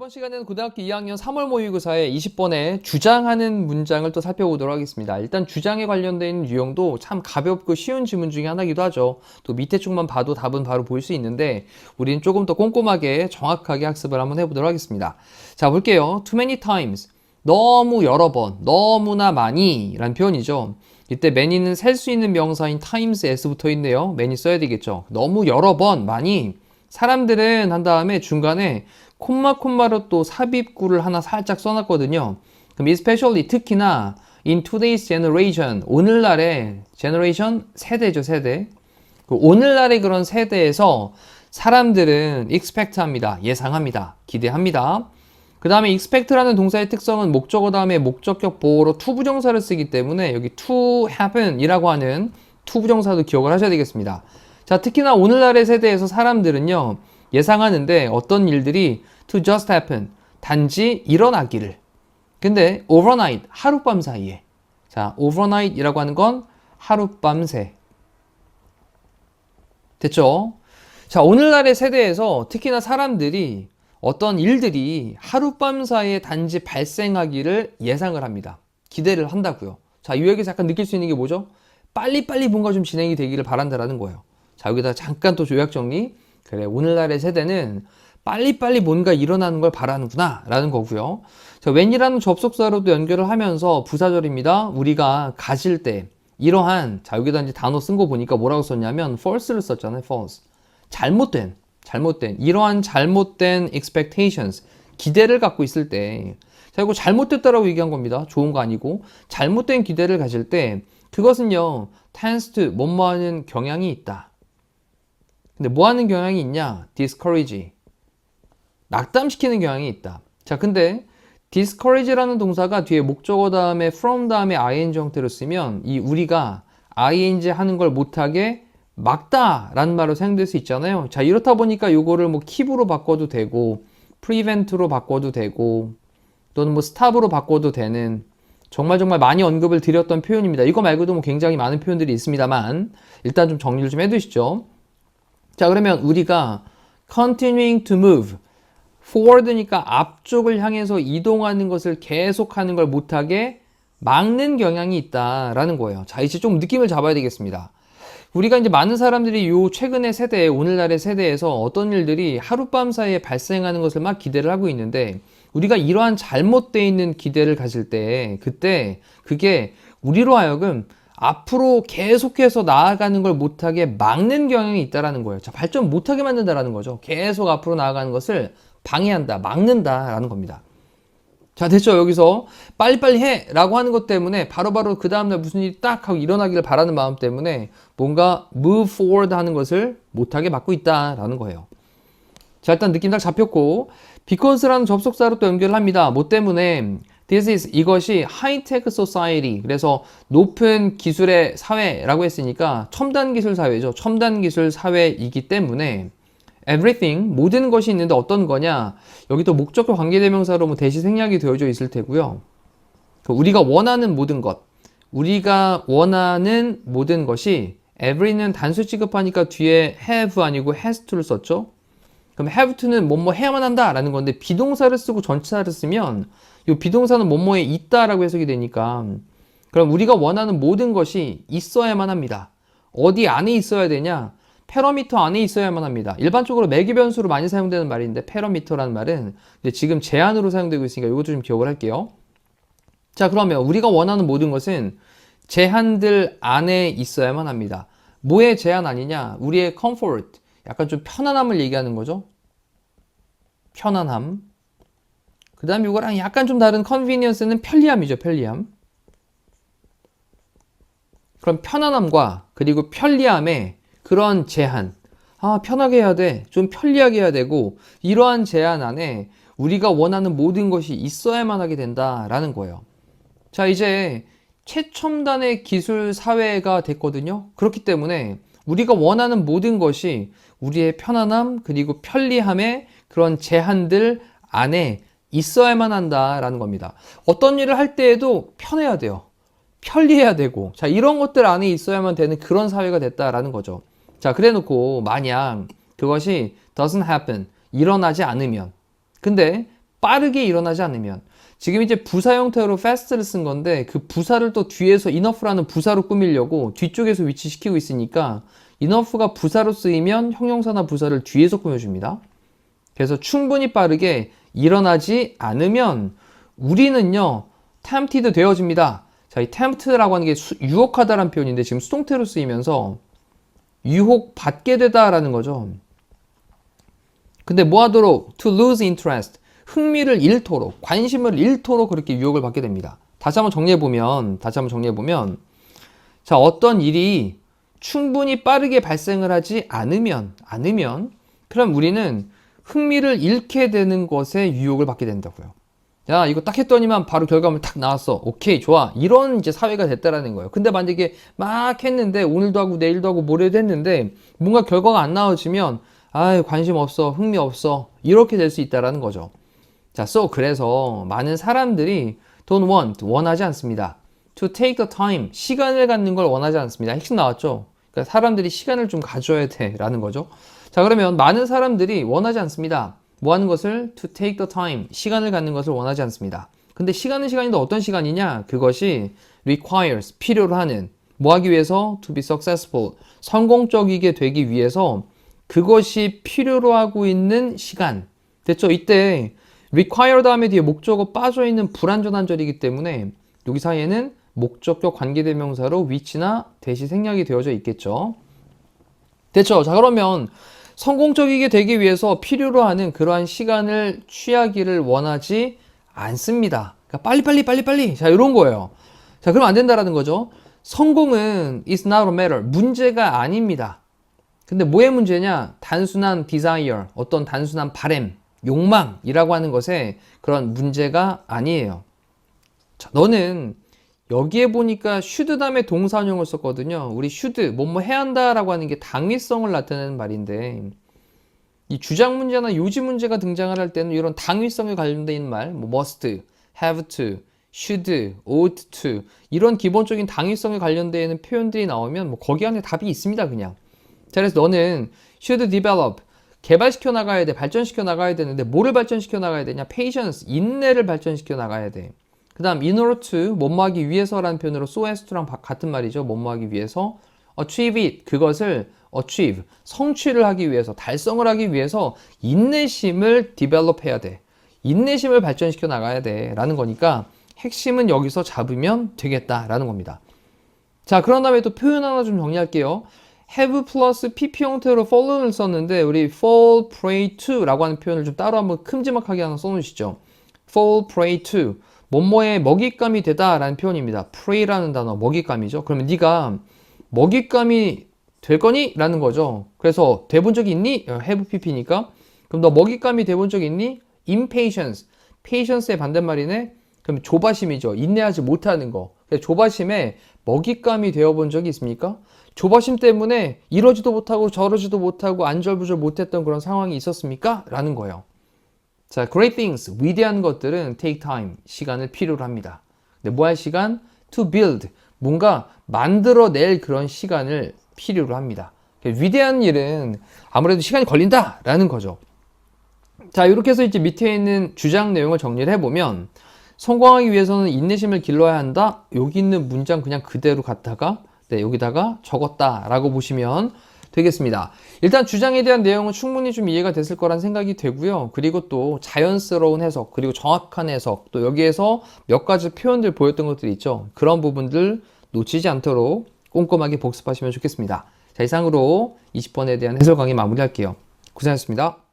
이번 시간에는 고등학교 2학년 3월 모의고사에 20번에 주장하는 문장을 또 살펴보도록 하겠습니다. 일단 주장에 관련된 유형도 참 가볍고 쉬운 지문 중에 하나이기도 하죠. 또 밑에 쪽만 봐도 답은 바로 보일 수 있는데 우리는 조금 더 꼼꼼하게 정확하게 학습을 한번 해보도록 하겠습니다. 자 볼게요. Too many times. 너무 여러 번, 너무나 많이 라는 표현이죠. 이때 many는 셀 수 있는 명사인 s 붙어 있네요. many 써야 되겠죠. 너무 여러 번, 많이. 사람들은 한 다음에 중간에 콤마 콤마로 또 삽입구를 하나 살짝 써놨거든요. 그럼 especially 특히나 in today's generation 오늘날의 generation 세대죠 세대. 그 오늘날의 그런 세대에서 사람들은 expect 합니다. 예상합니다. 기대합니다. 그 다음에 expect라는 동사의 특성은 목적어 다음에 목적격 보호로 to 부정사를 쓰기 때문에 여기 to happen 이라고 하는 to 부정사도 기억을 하셔야 되겠습니다. 자, 특히나 오늘날의 세대에서 사람들은요, 예상하는데 어떤 일들이 to just happen, 단지 일어나기를. 근데 overnight, 하룻밤 사이에. 자, overnight 이라고 하는 건 하룻밤 새. 됐죠? 자, 오늘날의 세대에서 특히나 사람들이 어떤 일들이 하룻밤 사이에 단지 발생하기를 예상을 합니다. 기대를 한다고요. 자, 이 얘기에서 약간 느낄 수 있는 게 뭐죠? 빨리빨리 뭔가 좀 진행이 되기를 바란다라는 거예요. 자, 여기다 잠깐 또 요약 정리. 그래, 오늘날의 세대는 빨리빨리 뭔가 일어나는 걸 바라는구나, 라는 거고요. 자, when이라는 접속사로도 연결을 하면서 부사절입니다. 우리가 가질 때, 이러한, 자, 여기다 이제 단어 쓴 거 보니까 뭐라고 썼냐면, false를 썼잖아요, false. 잘못된, 잘못된, 이러한 잘못된 expectations, 기대를 갖고 있을 때, 자, 이거 잘못됐다라고 얘기한 겁니다. 좋은 거 아니고. 잘못된 기대를 가질 때, 그것은요, tends to, 뭐뭐 하는 경향이 있다. 근데 뭐 하는 경향이 있냐? discourage. 낙담시키는 경향이 있다. 자, 근데 discourage라는 동사가 뒤에 목적어 다음에 from 다음에 ing 형태로 쓰면 이 우리가 ing 하는 걸 못하게 막다라는 말로 사용될 수 있잖아요. 자, 이렇다 보니까 요거를 뭐 keep로 바꿔도 되고 prevent로 바꿔도 되고 또는 뭐 stop으로 바꿔도 되는 정말 정말 많이 언급을 드렸던 표현입니다. 이거 말고도 뭐 굉장히 많은 표현들이 있습니다만 일단 좀 정리를 좀 해두시죠. 자, 그러면 우리가 continuing to move forward니까 앞쪽을 향해서 이동하는 것을 계속하는 걸 못하게 막는 경향이 있다라는 거예요. 자, 이제 좀 느낌을 잡아야 되겠습니다. 우리가 이제 많은 사람들이 요 최근의 세대, 오늘날의 세대에서 어떤 일들이 하룻밤 사이에 발생하는 것을 막 기대를 하고 있는데 우리가 이러한 잘못되어 있는 기대를 가질 때 그때 그게 우리로 하여금 앞으로 계속해서 나아가는 걸 못하게 막는 경향이 있다라는 거예요. 자, 발전 못하게 만든다라는 거죠. 계속 앞으로 나아가는 것을 방해한다, 막는다라는 겁니다. 자, 됐죠? 여기서 빨리빨리 해! 라고 하는 것 때문에 바로바로 그 다음날 무슨 일이 딱 하고 일어나기를 바라는 마음 때문에 뭔가 move forward 하는 것을 못하게 막고 있다라는 거예요. 자, 일단 느낌 딱 잡혔고, because라는 접속사로 또 연결을 합니다. 뭐 때문에 This is 이것이 high-tech society. 그래서 높은 기술의 사회라고 했으니까 첨단 기술 사회죠. 첨단 기술 사회이기 때문에 everything 모든 것이 있는데 어떤 거냐? 여기 또 목적과 관계대명사로 뭐 대시 생략이 되어져 있을 테고요. 그 우리가 원하는 모든 것, 우리가 원하는 모든 것이 every는 단수 취급하니까 뒤에 have 아니고 has to를 썼죠. 그럼 have to는 뭐뭐 해야만 한다 라는 건데 비동사를 쓰고 전치사를 쓰면 이 비동사는 뭐뭐에 있다 라고 해석이 되니까 그럼 우리가 원하는 모든 것이 있어야만 합니다. 어디 안에 있어야 되냐? 패러미터 안에 있어야만 합니다. 일반적으로 매기 변수로 많이 사용되는 말인데 패러미터라는 말은 지금 제한으로 사용되고 있으니까 이것도 좀 기억을 할게요. 자, 그러면 우리가 원하는 모든 것은 제한들 안에 있어야만 합니다. 뭐의 제한 아니냐? 우리의 comfort, 약간 좀 편안함을 얘기하는 거죠. 편안함. 그 다음 이거랑 약간 좀 다른 convenience는 편리함이죠, 편리함. 그럼 편안함과 그리고 편리함의 그런 제한. 아, 편하게 해야 돼. 좀 편리하게 해야 되고, 이러한 제한 안에 우리가 원하는 모든 것이 있어야만 하게 된다라는 거예요. 자, 이제 최첨단의 기술 사회가 됐거든요. 그렇기 때문에 우리가 원하는 모든 것이 우리의 편안함, 그리고 편리함의 그런 제한들 안에 있어야만 한다라는 겁니다. 어떤 일을 할 때에도 편해야 돼요. 편리해야 되고, 자, 이런 것들 안에 있어야만 되는 그런 사회가 됐다라는 거죠. 자, 그래 놓고, 만약 그것이 doesn't happen, 일어나지 않으면, 근데 빠르게 일어나지 않으면, 지금 이제 부사 형태로 fast를 쓴 건데, 그 부사를 또 뒤에서 enough라는 부사로 꾸미려고 뒤쪽에서 위치시키고 있으니까, enough가 부사로 쓰이면 형용사나 부사를 뒤에서 꾸며줍니다. 그래서 충분히 빠르게 일어나지 않으면, 우리는요, tempted 되어집니다. 자, 이 tempt라고 하는 게 수- 유혹하다라는 표현인데 지금 수동태로 쓰이면서 유혹 받게 되다라는 거죠. 근데 뭐 하도록 to lose interest 흥미를 잃도록 관심을 잃도록 그렇게 유혹을 받게 됩니다. 다시 한번 정리해 보면 다시 한번 정리해 보면 자, 어떤 일이 충분히 빠르게 발생을 하지 않으면 않으면 그럼 우리는 흥미를 잃게 되는 것에 유혹을 받게 된다고요. 야, 이거 딱 했더니만 바로 결과물 딱 나왔어. 오케이, 좋아. 이런 이제 사회가 됐다라는 거예요. 근데 만약에 막 했는데, 오늘도 하고 내일도 하고 모레도 했는데, 뭔가 결과가 안 나와지면, 아이, 관심 없어. 흥미 없어. 이렇게 될 수 있다라는 거죠. 자, so, 그래서 많은 사람들이 don't want, 원하지 않습니다. to take the time, 시간을 갖는 걸 원하지 않습니다. 핵심 나왔죠? 그러니까 사람들이 시간을 좀 가져야 돼. 라는 거죠. 자, 그러면 많은 사람들이 원하지 않습니다. 뭐 하는 것을 to take the time 시간을 갖는 것을 원하지 않습니다. 근데 시간은 시간인데 어떤 시간이냐? 그것이 requires 필요로 하는 뭐 하기 위해서 to be successful 성공적이게 되기 위해서 그것이 필요로 하고 있는 시간. 됐죠? 이때 require 다음에 뒤에 목적어 빠져 있는 불완전한 절이기 때문에 여기 사이에는 목적격 관계대명사로 위치나 대시 생략이 되어져 있겠죠. 됐죠? 자, 그러면 성공적이게 되기 위해서 필요로 하는 그러한 시간을 취하기를 원하지 않습니다. 그러니까 빨리 빨리 빨리 빨리. 자, 이런 거예요. 자, 그럼 안 된다라는 거죠. 성공은 is not a matter. 문제가 아닙니다. 근데 뭐의 문제냐? 단순한 desire, 어떤 단순한 바램, 욕망이라고 하는 것에 그런 문제가 아니에요. 자, 너는 여기에 보니까 should 다음에 동사형을 썼거든요. 우리 should, 뭐뭐 해야 한다라고 하는 게 당위성을 나타내는 말인데, 이 주장 문제나 요지 문제가 등장을 할 때는 이런 당위성에 관련된 말, 뭐 must, have to, should, ought to 이런 기본적인 당위성에 관련되어 있는 표현들이 나오면 뭐 거기 안에 답이 있습니다, 그냥. 자, 그래서 너는 should develop 개발시켜 나가야 돼, 발전시켜 나가야 되는데 뭐를 발전시켜 나가야 되냐? patience 인내를 발전시켜 나가야 돼. 그 다음 in order to 뭐뭐 하기 위해서라는 표현으로 so as to랑 바- 같은 말이죠. 뭐뭐 하기 위해서 achieve it 그것을 achieve 성취를 하기 위해서 달성을 하기 위해서 인내심을 develop 해야 돼. 인내심을 발전시켜 나가야 돼. 라는 거니까 핵심은 여기서 잡으면 되겠다 라는 겁니다. 자, 그런 다음에 또 표현 하나 좀 정리할게요. have 플러스 pp 형태로 fall을 썼는데 우리 fall prey to라고 하는 표현을 좀 따로 한번 큼지막하게 하나 써놓으시죠. fall prey to 뭐뭐에 먹잇감이 되다라는 표현입니다. prey라는 단어 먹잇감이죠. 그러면 네가 먹잇감이 될 거니? 라는 거죠. 그래서 돼본 적이 있니? 어, have pp니까 그럼 너 먹잇감이 돼본 적 있니? impatience patience의 반대말이네. 그럼 조바심이죠. 인내하지 못하는 거. 조바심에 먹잇감이 되어본 적이 있습니까? 조바심 때문에 이러지도 못하고 저러지도 못하고 안절부절 못했던 그런 상황이 있었습니까? 라는 거예요. 자, great things, 위대한 것들은 take time, 시간을 필요로 합니다. 근데 뭐 할 시간? to build, 뭔가 만들어낼 그런 시간을 필요로 합니다. 위대한 일은 아무래도 시간이 걸린다라는 거죠. 자, 이렇게 해서 이제 밑에 있는 주장 내용을 정리를 해보면 성공하기 위해서는 인내심을 길러야 한다. 여기 있는 문장 그냥 그대로 갖다가 네, 여기다가 적었다라고 보시면 되겠습니다. 일단 주장에 대한 내용은 충분히 좀 이해가 됐을 거란 생각이 되고요. 그리고 또 자연스러운 해석, 그리고 정확한 해석, 또 여기에서 몇 가지 표현들 보였던 것들이 있죠. 그런 부분들 놓치지 않도록 꼼꼼하게 복습하시면 좋겠습니다. 자, 이상으로 20번에 대한 해설 강의 마무리할게요. 고생하셨습니다.